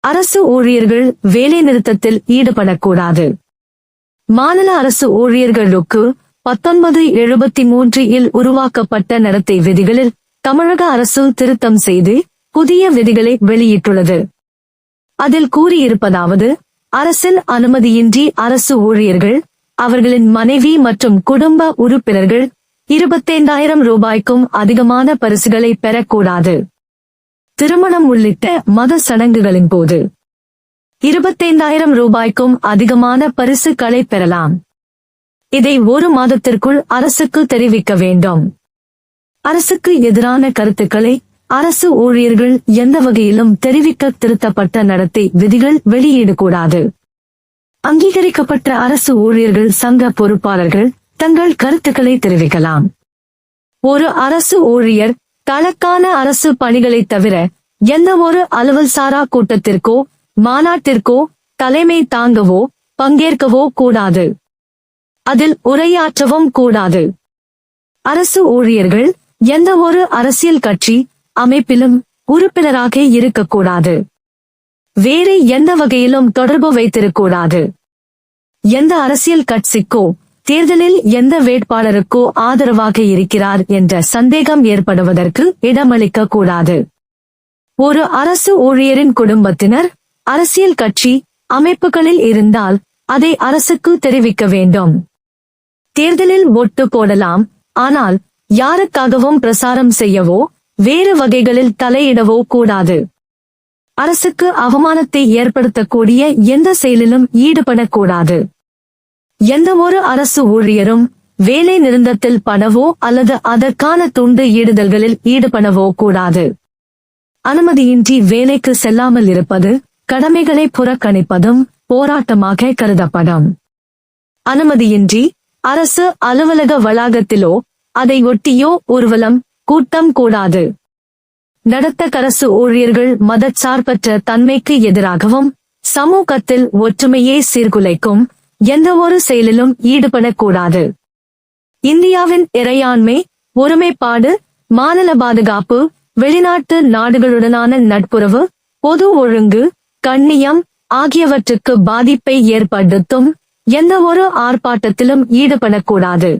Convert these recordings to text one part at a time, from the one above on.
அரசு ஊழியர்கள் வேலை நிறுத்தத்தில் ஈடுபடக்கூடாது. மாநில அரசு ஊழியர்களுக்கு பத்தொன்பது எழுபத்தி மூன்றில் உருவாக்கப்பட்ட நடத்தை விதிகளில் தமிழக அரசு திருத்தம் செய்து புதிய விதிகளை வெளியிட்டுள்ளது. அதில் கூறியிருப்பதாவது அரசின் அனுமதியின்றி அரசு ஊழியர்கள் அவர்களின் மனைவி மற்றும் குடும்ப உறுப்பினர்கள் இருபத்தைந்தாயிரம் ரூபாய்க்கும் அதிகமான பரிசுகளை பெறக்கூடாது. திருமணம் உள்ளிட்ட மத சடங்குகளின் போது இருபத்தைந்தாயிரம் ரூபாய்க்கும் அதிகமான பரிசுகளை பெறலாம். இதை ஒரு மாதத்திற்குள் அரசுக்கு தெரிவிக்க வேண்டும். அரசுக்கு எதிரான கருத்துக்களை அரசு ஊழியர்கள் எந்த வகையிலும் தெரிவிக்க திருத்தப்பட்ட நடத்தை விதிகள் வெளியிடக்கூடாது. அங்கீகரிக்கப்பட்ட அரசு ஊழியர்கள் சங்க பொறுப்பாளர்கள் தங்கள் கருத்துக்களை தெரிவிக்கலாம். ஒரு அரசு ஊழியர் தனக்கான அரசு பணிகளை தவிர எந்த ஒரு அலுவல் சாரா கூட்டத்திற்கோ மாநாட்டிற்கோ தலைமை தாங்கவோ பங்கேற்கவோ கூடாது. அதில் உரையாற்றவும் கூடாது. அரசு ஊழியர்கள் எந்த ஒரு அரசியல் கட்சி அமைப்பிலும் உறுப்பினராக இருக்கக்கூடாது. வேறு எந்த வகையிலும் தொடர்பு வைத்திருக்கூடாது எந்த அரசியல் கட்சிக்கோ தேர்தலில் எந்த வேட்பாளருக்கோ ஆதரவாக இருக்கிறார் என்ற சந்தேகம் ஏற்படுவதற்கு இடமளிக்க கூடாது ஒரு அரசு ஊழியரின் குடும்பத்தினர் அரசியல் கட்சி அமைப்புகளில் இருந்தால் அதை அரசுக்கு தெரிவிக்க வேண்டும். தேர்தலில் ஒட்டு போடலாம் ஆனால் யாருக்காகவும் பிரசாரம் செய்யவோ வேறு வகைகளில் தலையிடவோ கூடாது. அரசுக்கு அவமானத்தை ஏற்படுத்தக்கூடிய எந்த செயலிலும் ஈடுபடக்கூடாது. எந்த ஒரு அரசு ஊழியரும் வேலை நிறுத்தத்தில் படவோ அல்லது அதற்கான துண்டு ஈடுதல்களில் ஈடுபடவோ கூடாது. அனுமதியின்றி வேலைக்கு செல்லாமல் இருப்பது கடமைகளை புறக்கணிப்பதும் போராட்டமாக கருதப்படும். அனுமதியின்றி அரசு அலுவலக வளாகத்திலோ அதை ஒட்டியோ ஊர்வலம் கூட்டம் கூடாது. நடத்த கரசு ஊழியர்கள் மதச்சார்பற்ற தன்மைக்கு எதிராகவும் சமூகத்தில் ஒற்றுமையை சீர்குலைக்கும் எந்த ஒரு செயலிலும் ஈடுபடக்கூடாது. இந்தியாவின் இறையாண்மை ஒருமைப்பாடு மாநில பாதுகாப்பு வெளிநாட்டு நாடுகளுடனான நட்புறவு பொது ஒழுங்கு கண்ணியம் ஆகியவற்றுக்கு பாதிப்பை ஏற்படுத்தும் எந்த ஒரு ஆர்ப்பாட்டத்திலும் ஈடுபடக்கூடாது.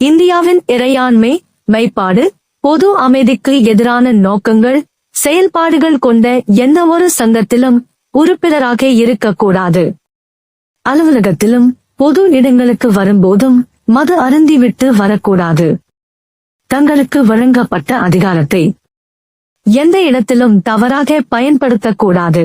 இந்தியாவின் இறையாண்மை மைப்பாடு பொது அமைதிக்கு எதிரான நோக்கங்கள் செயல்பாடுகள் கொண்ட எந்த ஒரு சங்கத்திலும் உறுப்பினராக இருக்கக்கூடாது. அலுவலகத்திலும் பொது இடங்களுக்கு வரும்போதும் மது அருந்திவிட்டு வரக்கூடாது. தங்களுக்கு வழங்கப்பட்ட அதிகாரத்தை எந்த இடத்திலும் தவறாக பயன்படுத்தக்கூடாது.